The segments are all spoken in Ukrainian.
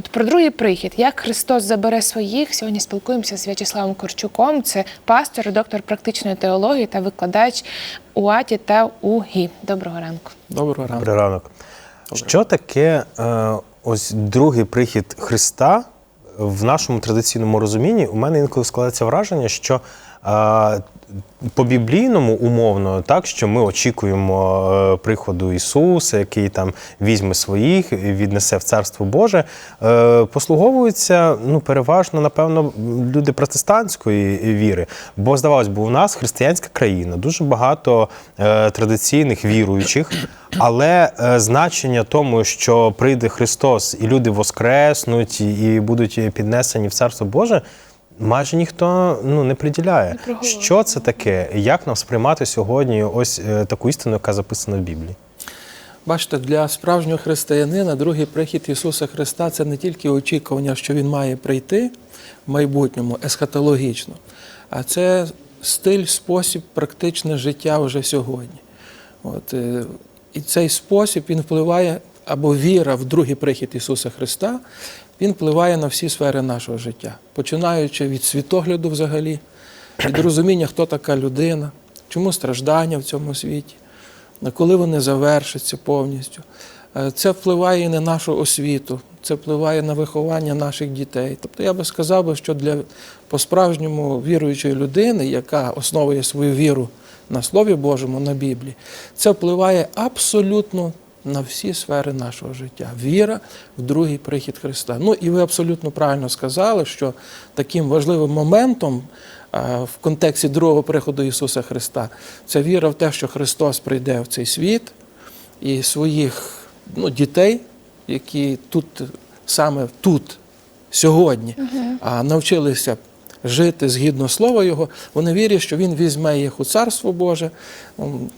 От про другий прихід, як Христос забере своїх. Сьогодні спілкуємося з В'ячеславом Корчуком. Це пастор, доктор практичної теології та викладач у АТі та УГІ. Доброго ранку. Доброго ранку. Добрий ранок. Що таке е, ось другий прихід Христа в нашому традиційному розумінні? У мене інколи складається враження, що е, по біблійному умовно, так що ми очікуємо е, приходу Ісуса, який там візьме своїх, віднесе в Царство Боже, е, послуговуються ну, переважно, напевно, люди протестантської віри. Бо здавалось би, у нас християнська країна, дуже багато е, традиційних віруючих, але значення тому, що прийде Христос і люди воскреснуть і будуть піднесені в Царство Боже. Майже ніхто ну не приділяє. Що це таке? Як нам сприймати сьогодні ось е, таку істину, яка записана в Біблії? Бачите, для справжнього християнина другий прихід Ісуса Христа це не тільки очікування, що Він має прийти в майбутньому есхатологічно, а це стиль, спосіб, практичне життя вже сьогодні. От, е, і цей спосіб він впливає, або віра в другий прихід Ісуса Христа, він впливає на всі сфери нашого життя, починаючи від світогляду взагалі, від розуміння, хто така людина, чому страждання в цьому світі, коли вони завершаться повністю. Е, Це впливає і на нашу освіту, це впливає на виховання наших дітей. Тобто я би сказав, що для по-справжньому віруючої людини, яка основує свою віру на Слові Божому, на Біблії, це впливає абсолютно на всі сфери нашого життя. Віра в другий прихід Христа. Ну і ви абсолютно правильно сказали, що таким важливим моментом в контексті другого приходу Ісуса Христа це віра в те, що Христос прийде в цей світ і своїх ну, дітей, які тут саме тут, сьогодні, а навчилися жити згідно слова Його, вони вірять, що Він візьме їх у Царство Боже,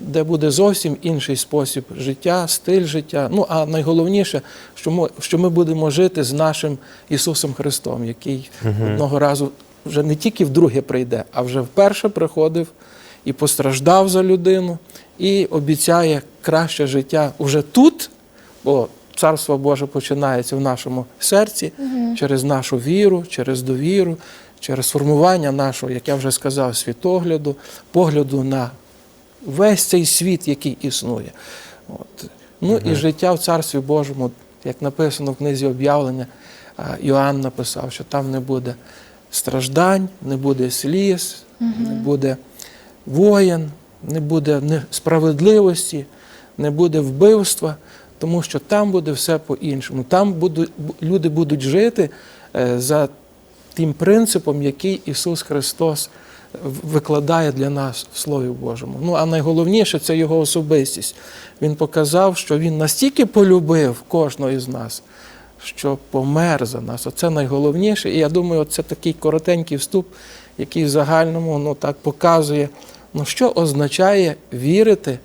де буде зовсім інший спосіб життя, стиль життя. Ну а найголовніше, що ми, що ми будемо жити з нашим Ісусом Христом, який одного разу вже не тільки вдруге прийде, а вже вперше приходив і постраждав за людину, і обіцяє краще життя уже тут, бо Царство Боже починається в нашому серці через нашу віру, через довіру, через формування нашого, як я вже сказав, світогляду, погляду на весь цей світ, який існує. От. Ну і життя в Царстві Божому, як написано в книзі об'явлення, а, Іоанн написав, що там не буде страждань, не буде сліз, не буде воєн, не буде несправедливості, не буде вбивства, тому що там буде все по-іншому. Там будуть, люди будуть жити е, за тим принципом, який Ісус Христос викладає для нас в Слові Божому. Ну а найголовніше це Його особистість. Він показав, що Він настільки полюбив кожного із нас, що помер за нас. Оце найголовніше. І я думаю, це такий коротенький вступ, який в загальному ну, так показує, ну, що означає вірити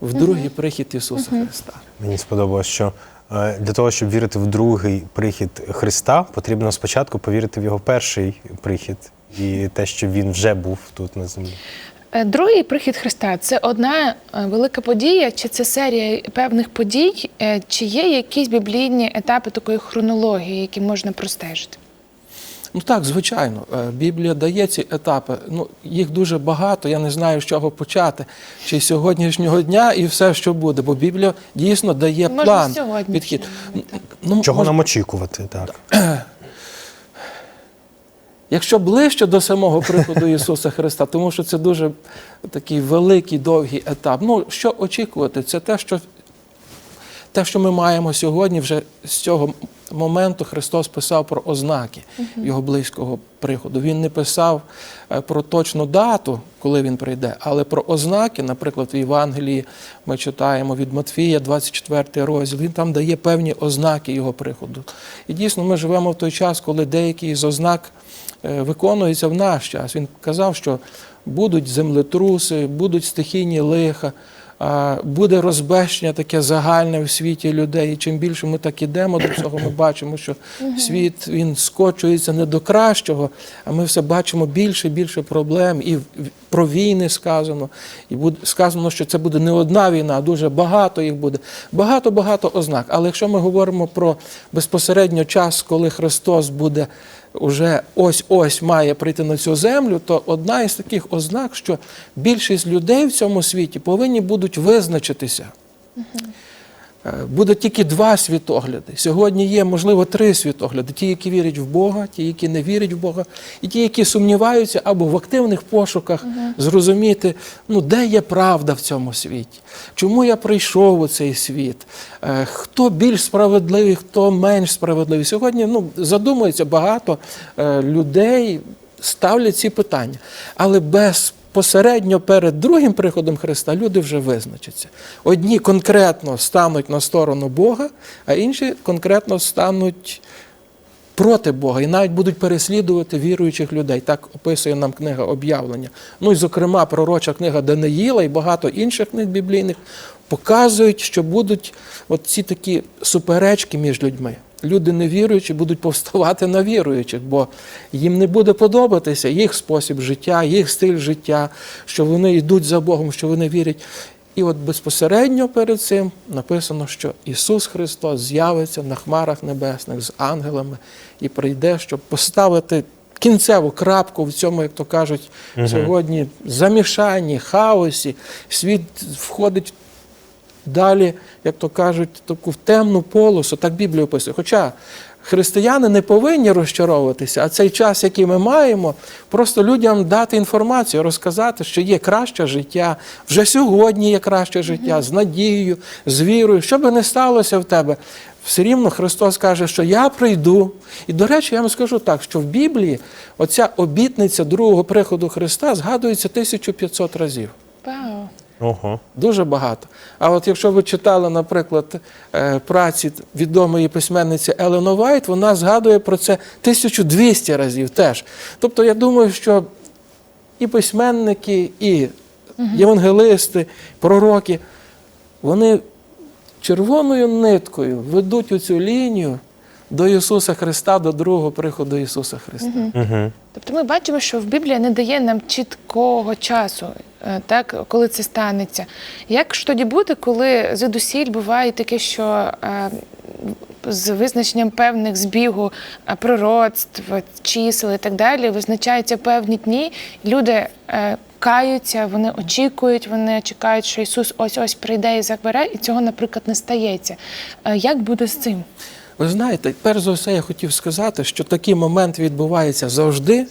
в другий прихід Ісуса Христа. Мені сподобалось, що для того, щоб вірити в другий прихід Христа, потрібно спочатку повірити в його перший прихід і те, що він вже був тут на землі. Е, Другий прихід Христа це одна е, велика подія, чи це серія певних подій, Е, чи є якісь біблійні етапи такої хронології, які можна простежити? Ну так, звичайно, Е, Біблія дає ці етапи. Ну, їх дуже багато, я не знаю, з чого почати. Чи з сьогоднішнього дня і все, що буде. Бо Біблія дійсно дає Може, план, підхід. Ну, Чого мож- нам очікувати? Так. Якщо ближче до самого приходу Ісуса Христа, тому що це дуже такий великий, довгий етап. Ну, що очікувати? Це те, що, те, що ми маємо сьогодні, вже з цього моменту Христос писав про ознаки Його близького приходу. Він не писав е, про точну дату, коли він прийде, але про ознаки, наприклад, в Євангелії ми читаємо від Матфія, 24 розділ. Він там дає певні ознаки його приходу. І дійсно, ми живемо в той час, коли деякі з ознак е, виконуються в наш час. Він казав, що будуть землетруси, будуть стихійні лиха, буде розбещення таке загальне в світі людей. І чим більше ми так ідемо до цього, ми бачимо, що світ він скочується не до кращого, а ми все бачимо більше і більше проблем. І про війни сказано. І буде сказано, що це буде не одна війна, а дуже багато їх буде. Багато-багато ознак. Але якщо ми говоримо про безпосередньо час, коли Христос буде уже ось-ось має прийти на цю землю, то одна із таких ознак, що більшість людей в цьому світі повинні будуть визначитися. Е, Буде тільки два світогляди. Сьогодні є, можливо, три світогляди: ті, які вірять в Бога, ті, які не вірять в Бога, і ті, які сумніваються або в активних пошуках зрозуміти, ну, де є правда в цьому світі, чому я прийшов у цей світ, Е, хто більш справедливий, хто менш справедливий. Сьогодні ну, задумується багато е, людей, ставлять ці питання. Але безпосередньо перед другим приходом Христа люди вже визначаться. Одні конкретно стануть на сторону Бога, а інші конкретно стануть проти Бога і навіть будуть переслідувати віруючих людей. Так описує нам книга об'явлення. Ну і, зокрема, пророча книга Даниїла і багато інших книг біблійних показують, що будуть от ці такі суперечки між людьми. Люди невіруючі будуть повставати на віруючих, бо їм не буде подобатися їх спосіб життя, їх стиль життя, що вони йдуть за Богом, що вони вірять. І от безпосередньо перед цим написано, що Ісус Христос з'явиться на хмарах небесних з ангелами і прийде, щоб поставити кінцеву крапку в цьому, як то кажуть, сьогодні замішанні, хаосі. Світ входить далі, як то кажуть, таку в темну полосу, так Біблія описує. Хоча християни не повинні розчаровуватися, а цей час, який ми маємо, просто людям дати інформацію, розказати, що є краще життя, вже сьогодні є краще життя, з надією, з вірою. Що би не сталося в тебе, все рівно Христос каже, що я прийду. І, до речі, я вам скажу так, що в Біблії оця обітниця другого приходу Христа згадується 1500 разів. Вау. Ого. Дуже багато. А от якщо ви читали, наприклад, е, праці відомої письменниці Елен Вайт, вона згадує про це 1200 разів теж. Тобто, я думаю, що і письменники, і євангелисти, пророки, вони червоною ниткою ведуть оцю лінію до Ісуса Христа, до другого приходу Ісуса Христа. Угу. Тобто ми бачимо, що в Біблія не дає нам чіткого часу, е, так, коли це станеться. Як ж тоді буде, коли звідусіль буває таке, що е, з визначенням певних збігу е, пророцтв, чисел і так далі визначаються певні дні, люди каються, вони очікують, вони чекають, що Ісус ось ось прийде і забере, і цього, наприклад, не стається. Як буде з цим? Ви знаєте, перш за все, я хотів сказати, що такий момент відбувається завжди,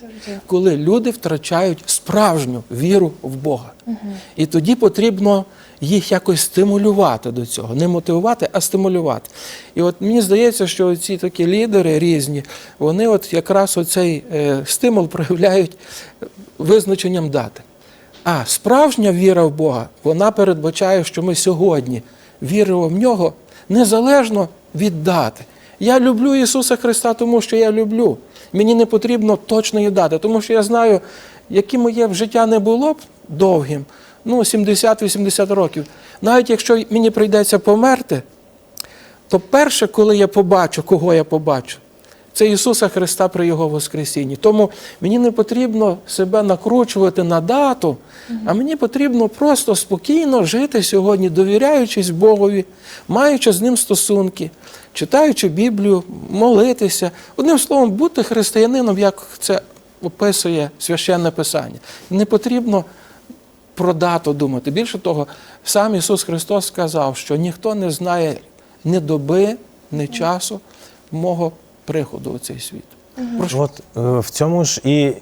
коли люди втрачають справжню віру в Бога. І тоді потрібно їх якось стимулювати до цього. Не мотивувати, а стимулювати. І от мені здається, що ці такі лідери різні, вони от якраз оцей е, стимул проявляють визначенням дати. А справжня віра в Бога, вона передбачає, що ми сьогодні віримо в нього незалежно від дати. Я люблю Ісуса Христа, тому що я люблю. Мені не потрібно точної дати, тому що я знаю, яке моє життя не було б довгим, ну, 70-80 років. Навіть якщо мені прийдеться померти, то перше, коли я побачу, кого я побачу, це Ісуса Христа при Його Воскресінні. Тому мені не потрібно себе накручувати на дату, а мені потрібно просто спокійно жити сьогодні, довіряючись Богові, маючи з ним стосунки, читаючи Біблію, молитися. Одним словом, бути християнином, як це описує священне Писання. Не потрібно про дату думати. Більше того, сам Ісус Христос сказав, що ніхто не знає ні доби, ні часу мого приходу у цей світ. От е, в цьому ж і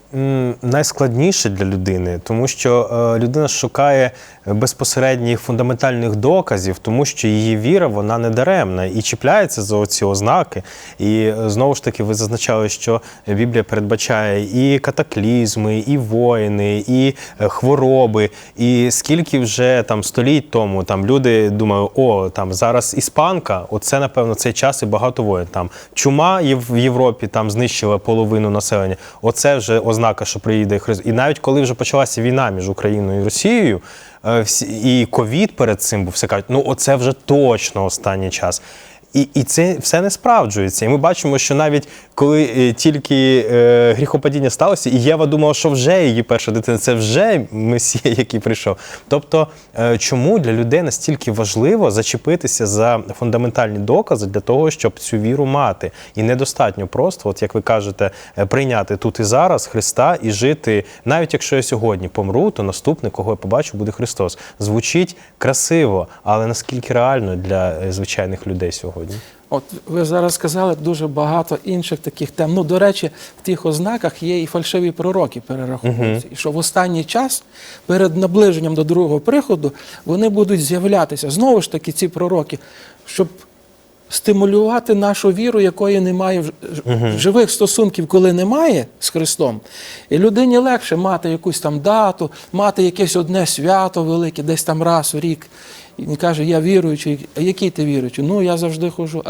найскладніше для людини, тому що е, людина шукає безпосередніх фундаментальних доказів, тому що її віра вона не даремна і чіпляється за ці ознаки. І е, знову ж таки, ви зазначали, що Біблія передбачає і катаклізми, і воїни, і хвороби. І скільки вже там століть тому там люди думають, о, там зараз іспанка, оце напевно цей час і багато воїн. Там чума в Європі, там знищила знищила половину населення. Оце вже ознака, що приїде Христос. І навіть коли вже почалася війна між Україною і Росією, е, і ковід перед цим був, все кажуть, ну оце вже точно останній час. І, і це все не справджується. І ми бачимо, що навіть коли е, тільки е, гріхопадіння сталося, і Єва думала, що вже її перша дитина, це вже Месія, який прийшов. Тобто, е, чому для людей настільки важливо зачепитися за фундаментальні докази для того, щоб цю віру мати? І недостатньо просто, от як ви кажете, е, прийняти тут і зараз Христа і жити, навіть якщо я сьогодні помру, то наступний, кого я побачу, буде Христос. Звучить красиво, але наскільки реально для е, звичайних людей сьогодні? От ви зараз сказали дуже багато інших таких тем. Ну, до речі, в тих ознаках є і фальшиві пророки перераховуються. І що в останній час, перед наближенням до другого приходу, вони будуть з'являтися. Знову ж таки, ці пророки, щоб стимулювати нашу віру, якої немає в ж- живих стосунків, коли немає з Христом. І людині легше мати якусь там дату, мати якесь одне свято велике, десь там раз в рік. І він каже, я віруючий. А який ти віруючий? Ну, я завжди ходжу.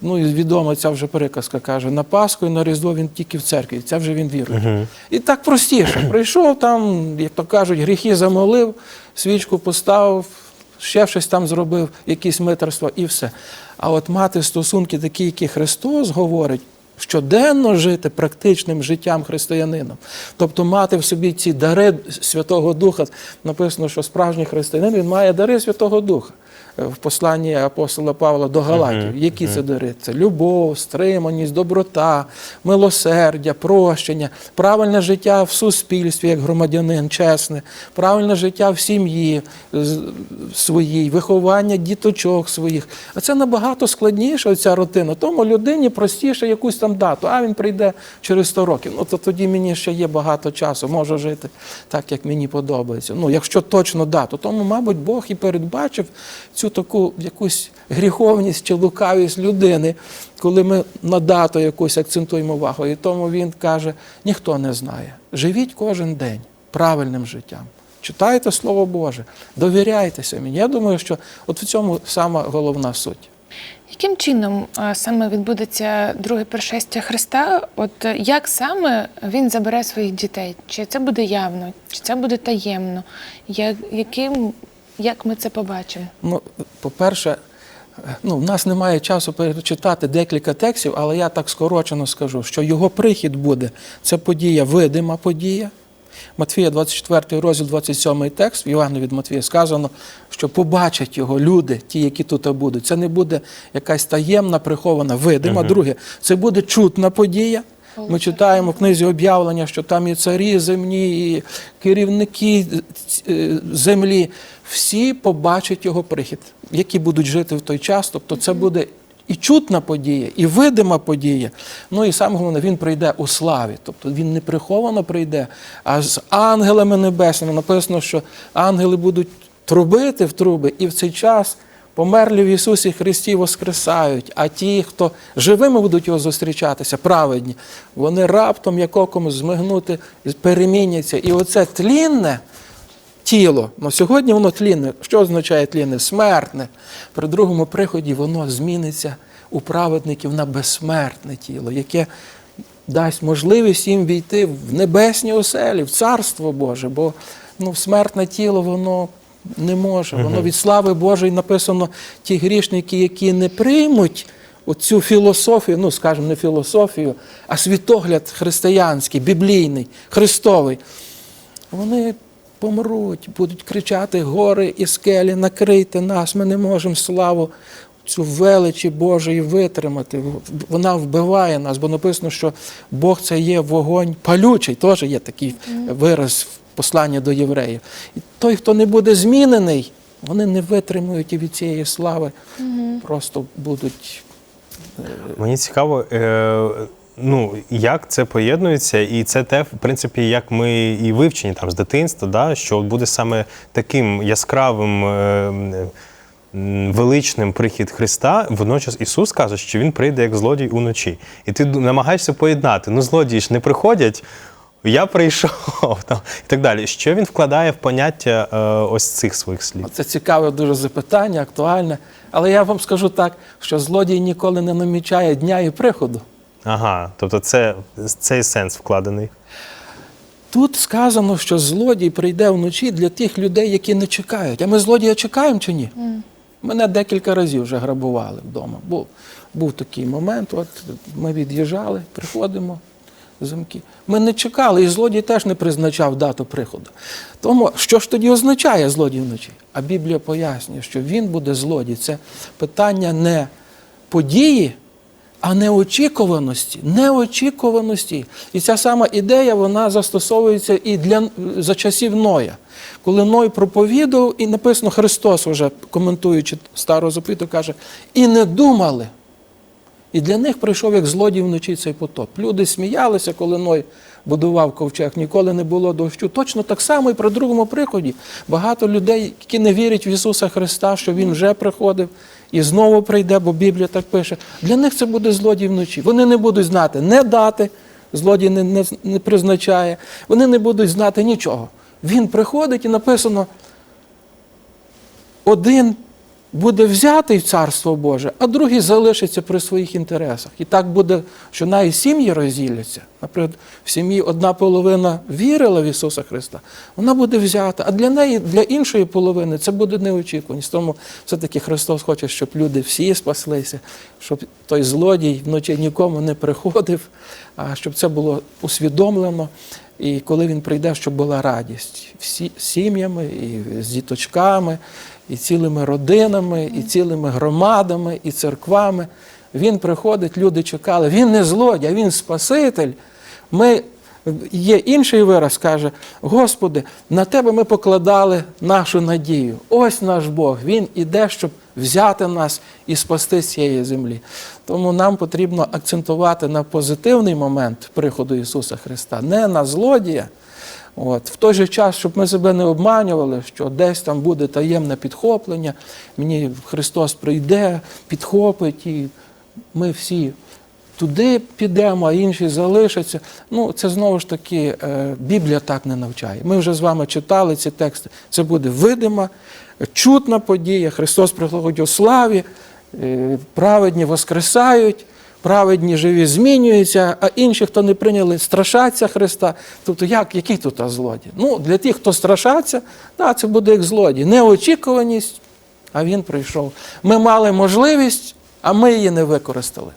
Ну, і відома ця вже приказка каже: на Пасху і на Різдво він тільки в церкві. Це вже він вірує. І так простіше. Прийшов там, як то кажуть, гріхи замолив, свічку поставив, ще щось там зробив, якісь митерство і все. А от мати стосунки такі, які Христос говорить, щоденно жити практичним життям християнином. Тобто мати в собі ці дари Святого Духа. Написано, що справжній християнин він має дари Святого Духа. Е, В посланні апостола Павла до Галатів. Які це дари? Це любов, стриманість, доброта, милосердя, прощення, правильне життя в суспільстві, як громадянин, чесне, правильне життя в сім'ї своїй, виховання діточок своїх. А це набагато складніше, ця рутина. Тому людині простіше якусь там дату, а він прийде через 100 років. Ну то тоді мені ще є багато часу, можу жити так, як мені подобається. Ну, якщо точно дату, тому, мабуть, Бог і передбачив цю таку якусь гріховність чи лукавість людини, коли ми на дату якусь акцентуємо увагу. І тому він каже: ніхто не знає. Живіть кожен день правильним життям. Читайте Слово Боже, довіряйтеся мені. Я думаю, що от в цьому сама головна суть. Яким чином саме відбудеться друге пришестя Христа? От е, як саме він забере своїх дітей? Чи це буде явно, чи це буде таємно? Як, яким, як ми це побачимо? Ну, по-перше, ну, в нас немає часу перечитати декілька текстів, але я так скорочено скажу, що його прихід буде. Це подія, видима подія. Матфія, 24 розділ, 27 текст, в Івану від Матвія сказано, що побачать його люди, ті, які тут будуть. Це не буде якась таємна, прихована, видима. Друге, це буде чутна подія. Ми читаємо в книзі об'явлення, що там і царі земні, і керівники е, землі. Всі побачать його прихід, які будуть жити в той час. Тобто це буде і чутна подія, і видима подія. Ну і саме головне, він прийде у славі. Тобто він не приховано прийде, а з ангелами небесними. Написано, що ангели будуть трубити в труби, і в цей час. Померлі в Ісусі Христі воскресають, а ті, хто живими будуть його зустрічатися, праведні, вони раптом якокому змигнути, переміняться. І оце тлінне тіло, ну сьогодні воно тлінне. Що означає тлінне? Смертне. При другому приході воно зміниться у праведників на безсмертне тіло, яке дасть можливість їм війти в небесні оселі, в Царство Боже, бо ну, смертне тіло, воно не може. Воно від слави Божої написано ті грішники, які не приймуть оцю філософію, ну скажімо, не філософію, а світогляд християнський, біблійний, христовий. Вони помруть, будуть кричати гори і скелі, накрийте нас, ми не можемо славу цю величі Божої витримати. Вона вбиває нас, бо написано, що Бог це є вогонь палючий, теж є такий вираз в посланні до євреїв. І той, хто не буде змінений, вони не витримують і від цієї слави, просто будуть. Мені цікаво, е, ну, як це поєднується, і це те, в принципі, як ми і вивчені там з дитинства, да, що буде саме таким яскравим. Е, Величним прихід Христа, водночас Ісус каже, що Він прийде як злодій уночі. І ти намагаєшся поєднати. Ну, злодії ж не приходять, я прийшов там, і так далі. Що він вкладає в поняття е, ось цих своїх слів? Це цікаве дуже запитання, актуальне. Але я вам скажу так, що злодій ніколи не намічає дня і приходу. Ага, тобто це цей сенс вкладений. Тут сказано, що злодій прийде вночі для тих людей, які не чекають. А ми злодія чекаємо чи ні? Мене декілька разів вже грабували вдома. Був, був такий момент, от ми від'їжджали, приходимо, замки. Ми не чекали, і злодій теж не призначав дату приходу. Тому що ж тоді означає злодій вночі? А Біблія пояснює, що він буде злодій. Це питання не події, а неочікуваності, неочікуваності. І ця сама ідея вона застосовується і для за часів Ноя. Коли Ной проповідував, і написано Христос, вже коментуючи стару заповіту, каже, і не думали. І для них прийшов як злодій вночі цей потоп. Люди сміялися, коли Ной будував ковчег, ніколи не було дощу. Точно так само і при другому приході. Багато людей, які не вірять в Ісуса Христа, що Він вже приходив і знову прийде, бо Біблія так пише. Для них це буде злодій вночі. Вони не будуть знати не дати, злодій не, не, не призначає, вони не будуть знати нічого. Він приходить і написано, один буде взятий в Царство Боже, а другий залишиться при своїх інтересах. І так буде, що навіть сім'ї розділяться. Наприклад, в сім'ї одна половина вірила в Ісуса Христа, вона буде взята. А для неї, для іншої половини, це буде неочікуваність. Тому все-таки Христос хоче, щоб люди всі спаслися, щоб той злодій вночі нікому не приходив, а щоб це було усвідомлено. І коли він прийде, щоб була радість всі сім'ями, і з діточками, і цілими родинами, і цілими громадами, і церквами. Він приходить, люди чекали. Він не злодій, а він Спаситель. Ми, є інший вираз, каже: Господи, на тебе ми покладали нашу надію. Ось наш Бог. Він іде, щоб взяти нас і спасти з цієї землі. Тому нам потрібно акцентувати на позитивний момент приходу Ісуса Христа, не на злодія. От. В той же час, щоб ми себе не обманювали, що десь там буде таємне підхоплення, мені Христос прийде, підхопить, і ми всі туди підемо, а інші залишаться. Ну, це знову ж таки е, Біблія так не навчає. Ми вже з вами читали ці тексти. Це буде видима, чутна подія. Христос приходить у славі, е, праведні воскресають. Праведні живі змінюються, а інші, хто не прийняли, страшаться Христа. Тобто, як, який тут злодій? Ну, для тих, хто страшаться, да, це буде як злодій. Неочікуваність, а він прийшов. Ми мали можливість, а ми її не використали.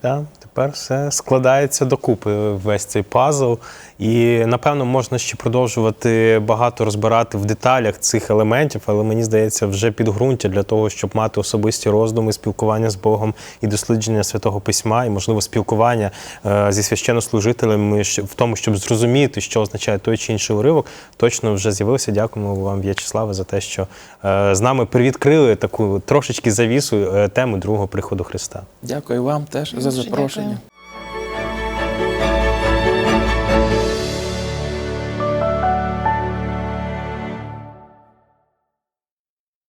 Так, тепер все складається докупи весь цей пазл. І напевно можна ще продовжувати багато розбирати в деталях цих елементів, але мені здається, вже підґрунтя для того, щоб мати особисті роздуми, спілкування з Богом і дослідження святого письма, і можливо спілкування е, зі священнослужителями в тому, щоб зрозуміти, що означає той чи інший уривок, точно вже з'явився. Дякуємо вам, В'ячеславе, за те, що е, з нами привідкрили таку трошечки завісу е, теми другого приходу Христа. Дякую вам теж за запрошення. дякую.